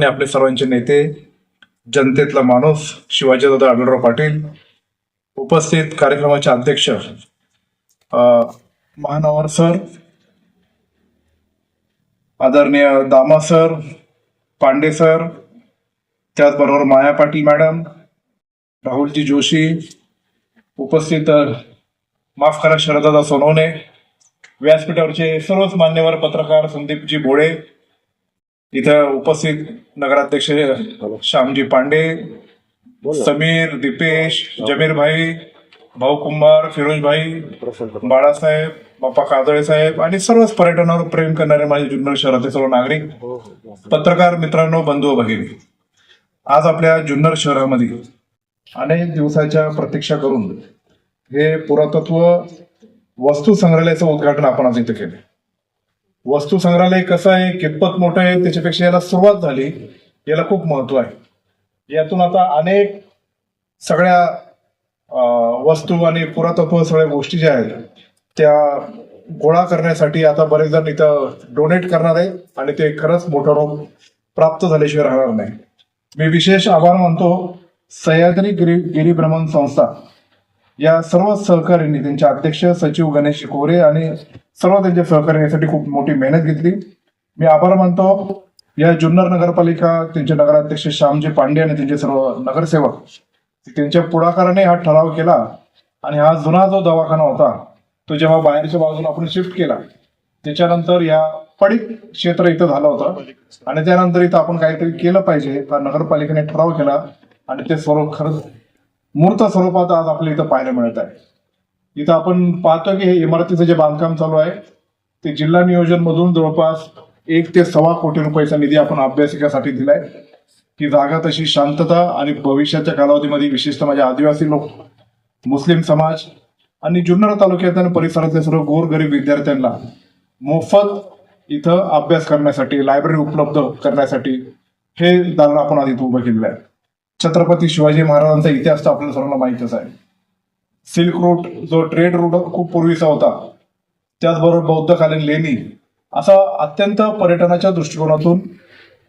आणि आपले सर्वांचे नेते जनतेतला माणूस शिवाजीदादा आढळराव पाटील उपस्थित कार्यक्रमाचे अध्यक्ष महानवर सर आदरणीय दामा सर पांडे सर त्याचबरोबर माया पाटील मॅडम राहुलजी जोशी उपस्थित माफ करा शरदादा सोनवणे व्यासपीठावरचे सर्वच मान्यवर पत्रकार संदीपजी भोळे इथं उपस्थित नगराध्यक्ष श्यामजी पांडे समीर दीपेश जमीर भाई भाऊ कुंभार फिरोज भाई बाळासाहेब बाप्पा काजळे साहेब आणि सर्वच पर्यटनावर प्रेम करणारे माझे जुन्नर शहरातील सर्व नागरिक पत्रकार मित्रांनो बंधू भगिनी. आज आपल्या जुन्नर शहरामध्ये अनेक दिवसाच्या प्रतीक्षा करून हे पुरातत्व वस्तू संग्रहालयाचं उद्घाटन आपण आज इथे केले. वस्तू संग्रहालय कसं आहे कितपत मोठं आहे त्याच्यापेक्षा याला सुरुवात झाली याला खूप महत्त्व आहे. यातून आता अनेक सगळ्या वस्तू आणि पुरातत्व सगळ्या गोष्टी ज्या आहेत त्या गोळा करण्यासाठी आता बरेच जण इथं डोनेट करणार आहे आणि ते खरंच मोठं रोग प्राप्त झाल्याशिवाय राहणार नाही. मी विशेष आभार मानतो सह्याद्री गिरी गिरी भ्रमण संस्था. या सर्व सहकार्यांनी त्यांचे अध्यक्ष सचिव गणेश कोरे आणि सर्व त्यांच्या सहकार्यासाठी यासाठी खूप मोठी मेहनत घेतली. मी आभार मानतो. या जुन्नर नगरपालिका त्यांचे नगराध्यक्ष श्यामजी पांडे आणि त्यांचे सर्व नगरसेवक त्यांच्या पुढाकाराने हा ठराव केला आणि हा जुना जो दवाखाना होता तो जेव्हा बाहेरच्या बाजूला आपण शिफ्ट केला त्याच्यानंतर या पडीक क्षेत्र इथं झालं होतं. आणि त्यानंतर इथं आपण काहीतरी केलं पाहिजे. हा नगरपालिकेने ठराव केला आणि ते स्वरूप खरंच मूर्त स्वरूपात आज आपल्या इथं पाहायला मिळत आहे. इथं आपण पाहतो की हे इमारतीचं जे बांधकाम चालू आहे ते जिल्हा नियोजन मधून जवळपास एक ते सव्वा कोटी रुपयाचा निधी आपण अभ्यासिकासाठी दिलाय. की जागा तशी शांतता आणि भविष्याच्या कालावधीमध्ये विशेषतः माझे आदिवासी लोक मुस्लिम समाज आणि जुन्नर तालुक्यात आणि परिसरातल्या सर्व गोरगरीब विद्यार्थ्यांना मोफत इथं अभ्यास करण्यासाठी लायब्ररी उपलब्ध करण्यासाठी हे दालन आपण आधी इथं उभं केलेलं आहे. छत्रपती शिवाजी महाराजांचा इतिहास तर आपल्याला सर्वांना माहितच आहे. सिल्क रूट जो ट्रेड रूट खूप पूर्वीचा होता त्याचबरोबर बौद्धकालीन लेणी असा अत्यंत पर्यटनाच्या दृष्टिकोनातून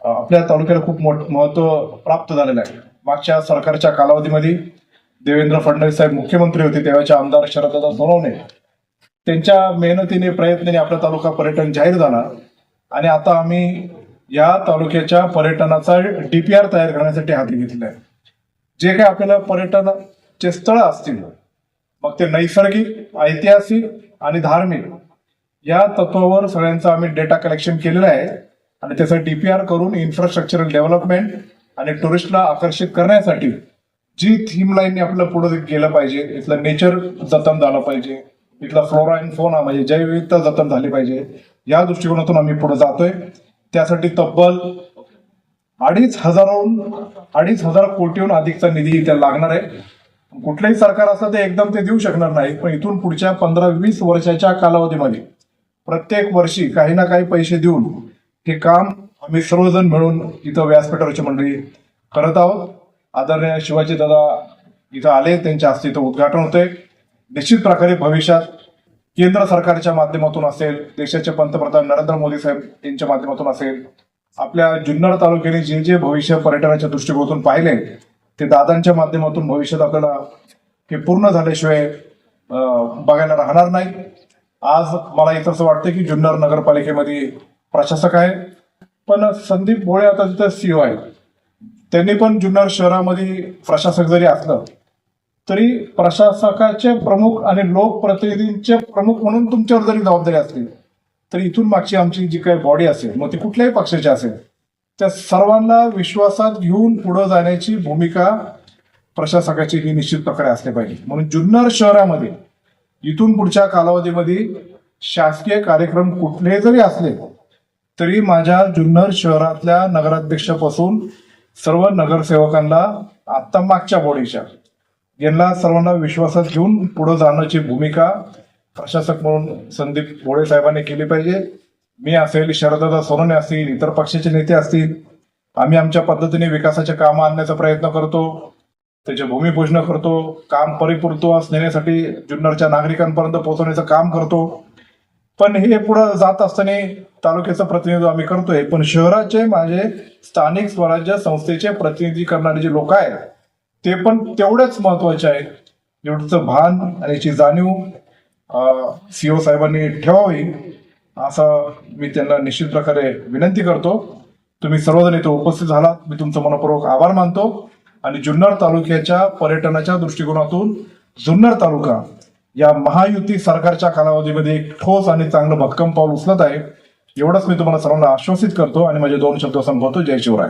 आपल्या तालुक्याला खूप मोठ महत्त्व प्राप्त झालेलं आहे. मागच्या सरकारच्या कालावधीमध्ये देवेंद्र फडणवीस साहेब मुख्यमंत्री होते तेव्हाचे आमदार शरददादा सोनवणे. त्यांच्या मेहनतीने प्रयत्नाने आपला तालुका पर्यटन जाहीर झाला. आणि आता आम्ही या तालुक्याच्या पर्यटनाचा डीपीआर तयार करण्यासाठी हाती घेतलाय आहे. जे काही आपल्याला पर्यटनाचे स्थळ असतील मग ते नैसर्गिक ऐतिहासिक आणि धार्मिक या तत्वावर सगळ्यांचा आम्ही डेटा कलेक्शन केलेलं आहे आणि त्याचं डीपीआर करून इन्फ्रास्ट्रक्चरल डेव्हलपमेंट आणि टुरिस्टला आकर्षित करण्यासाठी जी थीम लाईनने आपलं पुढे गेलं पाहिजे इथलं नेचर जतन झालं पाहिजे इथला फ्लोरा अँड फोना म्हणजे जैवविविधता जतन झाली पाहिजे या दृष्टिकोनातून आम्ही पुढे जातोय. त्यासाठी तब्बल अडीच हजाराहून अडीच हजार कोटीहून अधिकचा निधी त्याला लागणार आहे. कुठलंही सरकार असलं ते एकदम ते देऊ शकणार नाही पण इथून पुढच्या पंधरा वीस वर्षाच्या कालावधीमध्ये प्रत्येक वर्षी काही ना काही पैसे देऊन हे काम आम्ही सर्वजण मिळून इथं व्यासपीठावरची मंडळी करत आहोत. आदरणीय शिवाजी दादा इथं आले त्यांच्या हस्ते इथं उद्घाटन होतंय. निश्चित प्रकारे भविष्यात केंद्र सरकारच्या माध्यमातून असेल देशाचे पंतप्रधान नरेंद्र मोदी साहेब यांच्या माध्यमातून असेल आपल्या जुन्नर तालुक्याने जे जे भविष्य पर्यटनाच्या दृष्टिकोनातून पाहिले ते दादांच्या माध्यमातून भविष्यात आपल्याला हे पूर्ण झाल्याशिवाय बघायला राहणार नाही. आज मला इथं असं वाटतं की जुन्नर नगरपालिकेमध्ये प्रशासक आहे पण संदीप भोळे आता तिथं सीओ आहेत. त्यांनी पण जुन्नर शहरामध्ये प्रशासक जरी असलं तरी प्रशासकाचे प्रमुख आणि लोकप्रतिनिधींचे प्रमुख म्हणून तुमच्यावर जरी जबाबदारी असली तर इथून मागची आमची जी काही बॉडी असेल मग ती कुठल्याही पक्षाची असेल त्या सर्वांना विश्वासात घेऊन पुढे जाण्याची भूमिका प्रशासकाची ही निश्चित प्रकारे असली पाहिजे. म्हणून जुन्नर शहरामध्ये इथून पुढच्या कालावधीमध्ये शासकीय कार्यक्रम कुठले जरी असले तरी माझ्या जुन्नर शहरातल्या नगराध्यक्षापासून सर्व नगरसेवकांना आत्ता मागच्या बॉडीच्या यांना सर्वांना विश्वासात घेऊन पुढे जाण्याची भूमिका प्रशासक म्हणून संदीप भोळे साहेबांनी केली पाहिजे. मी असेल शरददा सोनोने असतील इतर पक्षाचे नेते असतील आम्ही आमच्या पद्धतीने विकासाचे कामं आणण्याचा प्रयत्न करतो त्याचे भूमिपूजन करतो काम परिपूर्तवास नेण्यासाठी जुन्नरच्या नागरिकांपर्यंत पोहोचवण्याचं काम करतो. पण हे पुढं जात असताना तालुक्याचं प्रतिनिधित्व आम्ही करतोय. पण शहराचे माझे स्थानिक स्वराज्य संस्थेचे प्रतिनिधी करणारे जे लोक आहेत ते पण तेवढेच महत्त्वाचे आहेत. एवढंच भान आणि याची जाणीव सीओ साहेबांनी ठेवावी असं मी त्यांना निश्चित प्रकारे विनंती करतो. तुम्ही सर्वजण इथे उपस्थित झालात. मी तुमचं मनपूर्वक आभार मानतो. आणि जुन्नर तालुक्याच्या पर्यटनाच्या दृष्टिकोनातून जुन्नर तालुका या महायुती सरकारच्या कालावधीमध्ये एक ठोस आणि चांगलं भक्कम पाऊल उचलत आहे. एवढंच मी तुम्हाला सर्वांना आश्वासित करतो आणि माझे दोन शब्द संपवतो. जय शिवराय.